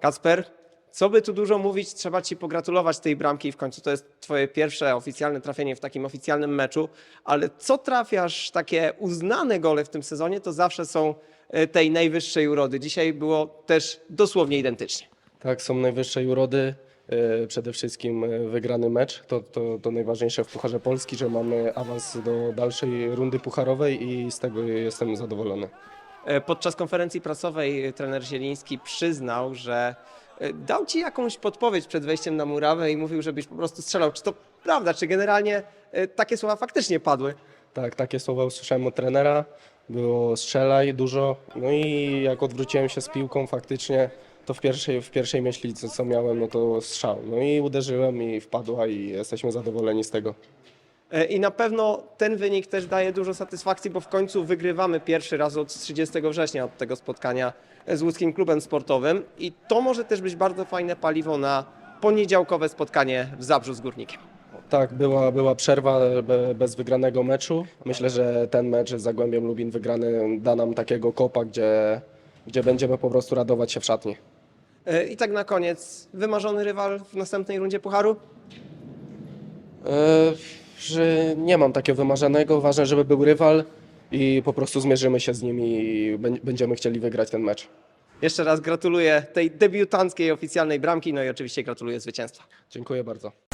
Kacper, co by tu dużo mówić, trzeba Ci pogratulować tej bramki. W końcu to jest Twoje pierwsze oficjalne trafienie w takim oficjalnym meczu, ale co trafiasz, takie uznane gole w tym sezonie, to zawsze są e, tej najwyższej urody. Dzisiaj było też dosłownie identycznie. Tak, są najwyższej urody. e, Przede wszystkim e, wygrany mecz. To, to, to najważniejsze w Pucharze Polski, że mamy awans do dalszej rundy pucharowej i z tego jestem zadowolony. E, Podczas konferencji prasowej e, trener Zieliński przyznał, że e, dał Ci jakąś podpowiedź przed wejściem na murawę i mówił, żebyś po prostu strzelał. Czy to prawda? Czy generalnie takie słowa faktycznie padły? Tak, takie słowa usłyszałem od trenera. Było strzelaj dużo. No i jak odwróciłem się z piłką faktycznie, to w pierwszej, w pierwszej myśli, co, co miałem, no to strzał. No i uderzyłem i wpadła i jesteśmy zadowoleni z tego. E, I na pewno ten wynik też daje dużo satysfakcji, bo w końcu wygrywamy pierwszy raz od 30 września od tego spotkania z łódzkim klubem sportowym i to może też być bardzo fajne paliwo na poniedziałkowe spotkanie w Zabrzu z Górnikiem. Tak, była, była przerwa be- bez wygranego meczu. Myślę, że ten mecz z Zagłębiem Lubin wygrany da nam takiego kopa, gdzie, gdzie będziemy po prostu radować się w szatni. E, I tak na koniec, wymarzony rywal w następnej rundzie Pucharu? E, że nie mam takiego wymarzonego, ważne, żeby był rywal i po prostu zmierzymy się z nimi i bę- będziemy chcieli wygrać ten mecz. Jeszcze raz gratuluję tej debiutanckiej oficjalnej bramki, no i oczywiście gratuluję zwycięstwa. Dziękuję bardzo.